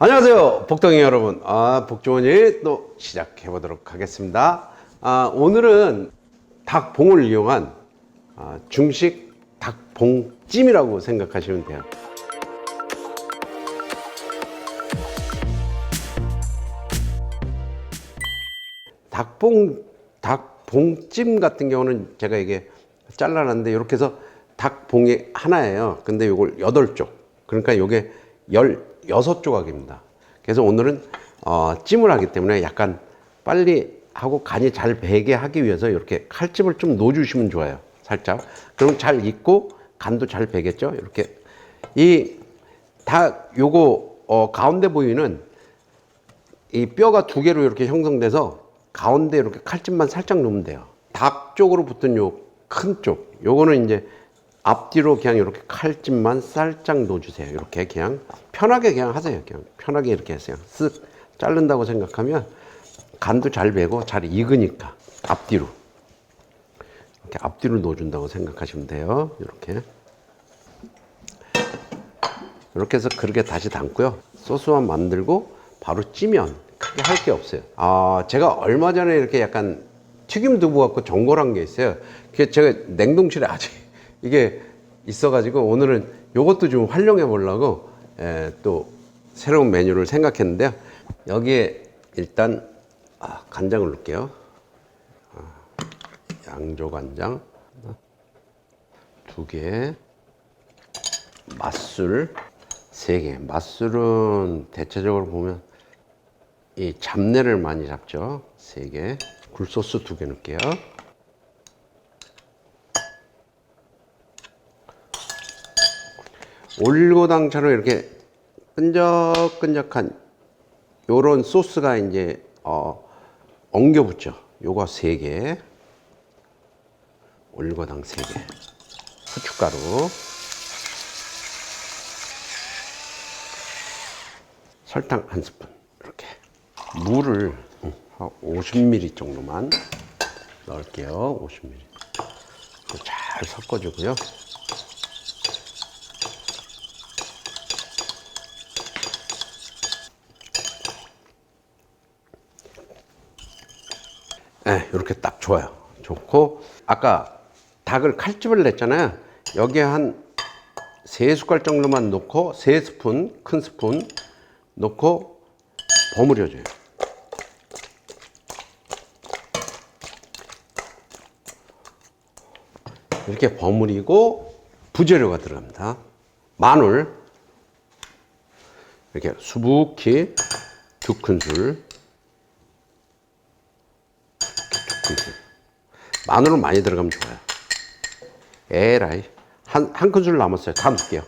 안녕하세요, 복덩이 여러분. 아, 복주원이 또 시작해 보도록 하겠습니다. 아, 오늘은 닭봉을 이용한 아, 중식 닭봉찜이라고 생각하시면 돼요. 닭봉 닭봉찜 같은 경우는 제가 이게 잘라놨는데 이렇게 해서 닭봉이 하나예요. 근데 이걸 여덟 쪽. 그러니까 이게 열여섯 조각입니다. 그래서 오늘은 어, 찜을 하기 때문에 약간 빨리 하고 간이 잘 배게 하기 위해서 이렇게 칼집을 좀 놓아주시면 좋아요. 살짝. 그럼 잘 익고 간도 잘 배겠죠. 이렇게 이닭 요거 어, 가운데 보이는 이 뼈가 두 개로 이렇게 형성돼서 가운데 이렇게 칼집만 살짝 놓으면 돼요. 닭 쪽으로 붙은 요 큰 쪽. 요거는 이제 앞뒤로 그냥 이렇게 칼집만 살짝 놓아주세요. 이렇게 그냥 편하게 그냥 하세요. 그냥 편하게 이렇게 하세요. 쓱 자른다고 생각하면 간도 잘 배고 잘 익으니까 앞뒤로. 이렇게 앞뒤로 놓아준다고 생각하시면 돼요. 이렇게. 이렇게 해서 그렇게 다시 담고요. 소스만 만들고 바로 찌면 크게 할 게 없어요. 아, 제가 얼마 전에 이렇게 약간 튀김 두부 갖고 전골한 게 있어요. 그게 제가 냉동실에 아직 이게 있어가지고 오늘은 요것도 좀 활용해 보려고 에, 또 새로운 메뉴를 생각했는데요. 여기에 일단 아, 간장을 넣을게요. 아, 양조 간장 두 개, 맛술 세 개. 맛술은 대체적으로 보면 이 잡내를 많이 잡죠. 세 개. 굴소스 두 개 넣을게요. 올고당처럼 이렇게 끈적끈적한 요런 소스가 이제 어 엉겨 붙죠. 요거 세 개. 올고당 세 개. 후춧가루. 설탕 한 스푼 이렇게 물을 음, 한 50ml 정도만 넣을게요 50ml 잘 섞어주고요 네, 이렇게 딱 좋아요 좋고 아까 닭을 칼집을 냈잖아요 여기에 한 세 숟갈 정도만 넣고 세 스푼 큰 스푼 넣고 버무려줘요. 이렇게 버무리고 부재료가 들어갑니다. 마늘 이렇게 수북히 두 큰술 두 큰술 마늘은 많이 들어가면 좋아요. 에라이 한, 한 큰술 남았어요. 다 넣을게요.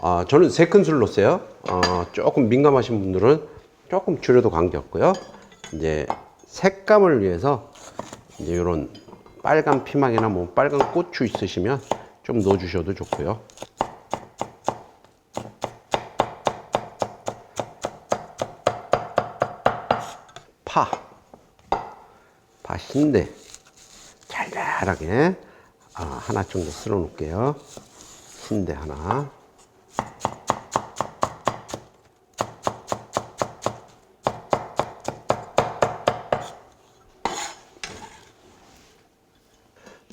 아, 저는 세 큰술 넣었어요. 어, 조금 민감하신 분들은 조금 줄여도 관계없고요. 이제 색감을 위해서 이제 이런 빨간 피망이나 뭐 빨간 고추 있으시면 좀 넣어주셔도 좋고요. 파, 파 흰데 잘잘하게 아, 하나 정도 쓸어 놓을게요. 흰데 하나.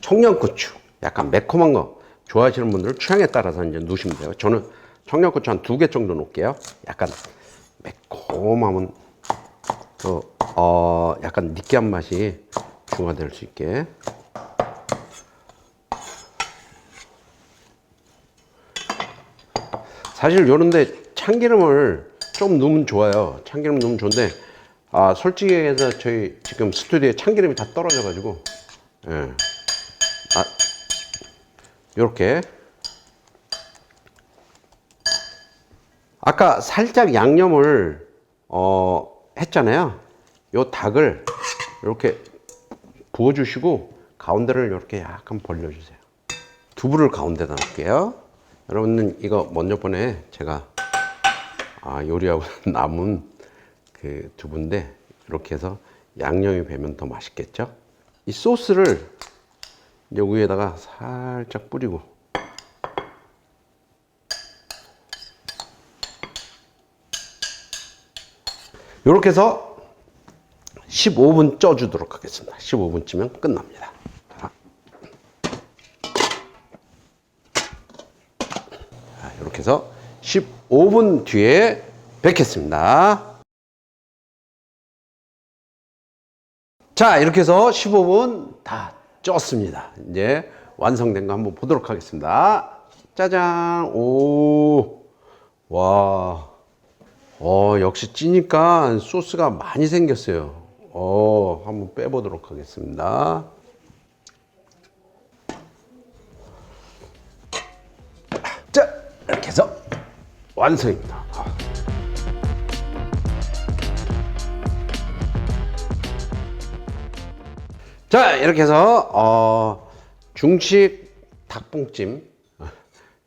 청양고추 약간 매콤한 거 좋아하시는 분들은 취향에 따라서 이제 넣으시면 돼요. 저는 청양고추 한 두 개 정도 넣을게요. 약간 매콤하면 또 어, 약간 느끼한 맛이 중화될 수 있게. 사실 요런데 참기름을 좀 넣으면 좋아요. 참기름 넣으면 좋은데 아 솔직히 해서 저희 지금 스튜디오에 참기름이 다 떨어져 가지고 예. 아, 요렇게. 아까 살짝 양념을, 어, 했잖아요. 요 닭을 이렇게 부어주시고, 가운데를 이렇게 약간 벌려주세요. 두부를 가운데다 놓을게요. 여러분은 이거 먼저 번에 제가 아, 요리하고 남은 그 두부인데, 이렇게 해서 양념이 배면 더 맛있겠죠? 이 소스를 이제 위에다가 살짝 뿌리고 이렇게 해서 15분 쪄주도록 하겠습니다. 15분 찌면 끝납니다. 이렇게 해서 15분 뒤에 뵙겠습니다. 자, 이렇게 해서 15분 다 쪘습니다. 이제 완성된 거 한번 보도록 하겠습니다. 짜잔! 오, 와. 어, 역시 찌니까 소스가 많이 생겼어요. 어, 한번 빼보도록 하겠습니다. 자, 이렇게 해서 완성입니다. 아. 자, 이렇게 해서, 어, 중식 닭봉찜.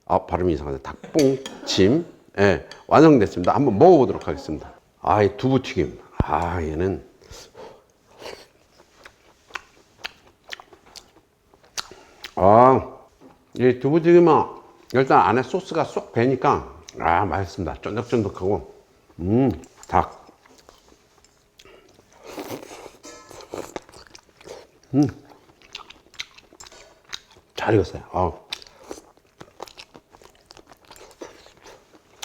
아, 발음이 이상하네. 닭봉찜. 예, 완성됐습니다. 한번 먹어보도록 하겠습니다. 아, 이 두부튀김. 아, 얘는. 아, 이 두부튀김은 일단 안에 소스가 쏙 배니까, 아, 맛있습니다. 쫀득쫀득하고. 음, 닭. 잘 익었어요. 아우.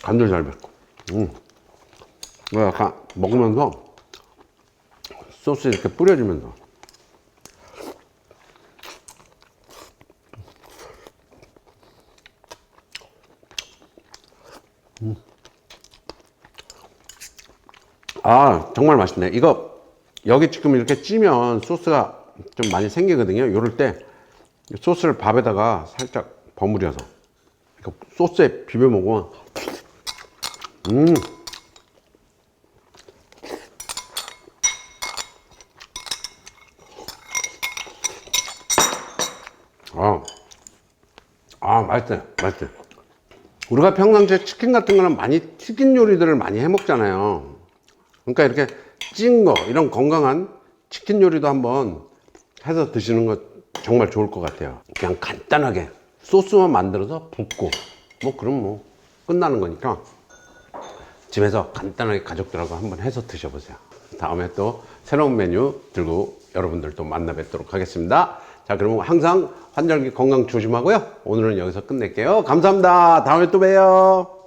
간도 잘 뱄고. 음. 약간 먹으면서 소스 이렇게 뿌려주면서. 음. 아, 정말 맛있네. 이거 여기 지금 이렇게 찌면 소스가 좀 많이 생기거든요. 요럴 때 소스를 밥에다가 살짝 버무려서 소스에 비벼 먹으면 음. 아, 아 맛있어요, 맛있어요. 우리가 평상시에 치킨 같은 거는 많이 튀긴 요리들을 많이 해 먹잖아요. 그러니까 이렇게 찐 거, 이런 건강한 치킨 요리도 한번 해서 드시는 거 정말 좋을 것 같아요. 그냥 간단하게 소스만 만들어서 붓고 뭐 그럼 뭐 끝나는 거니까 집에서 간단하게 가족들하고 한번 해서 드셔보세요. 다음에 또 새로운 메뉴 들고 여러분들 또 만나 뵙도록 하겠습니다. 자, 그럼 항상 환절기 건강 조심하고요. 오늘은 여기서 끝낼게요. 감사합니다. 다음에 또 봬요.